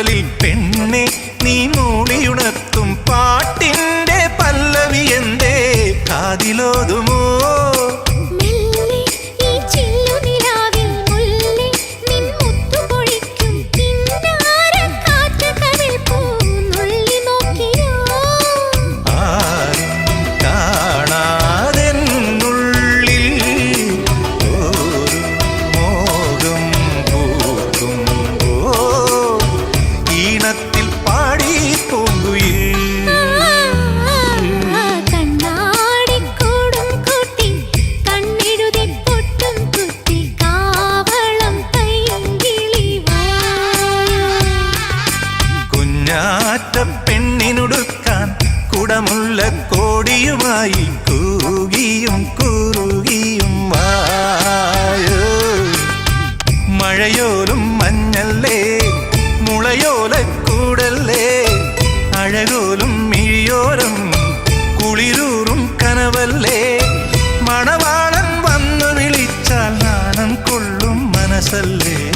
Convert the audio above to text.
കാതലിൽ പെണ്ണെ നീ മൂളിയുണർത്തും പാട്ടിന്റെ പല്ലവി എന്തേ? കാതിലോതും പൂങ്കുയിൽ പെണ്ണിനുടുക്കാൻ കുടമുള്ള കോടിയുമായി കൂകിയും കുറുകിയും വായോ. മഴയോലും മഞ്ഞല്ലേ മുളയോല അഴകോലും മിഴിയോരും കുളിരൂറും കനവല്ലേ? മണവാളൻ വന്നു വിളിച്ചാൽ നാണം കൊള്ളും മനസ്സല്ലേ?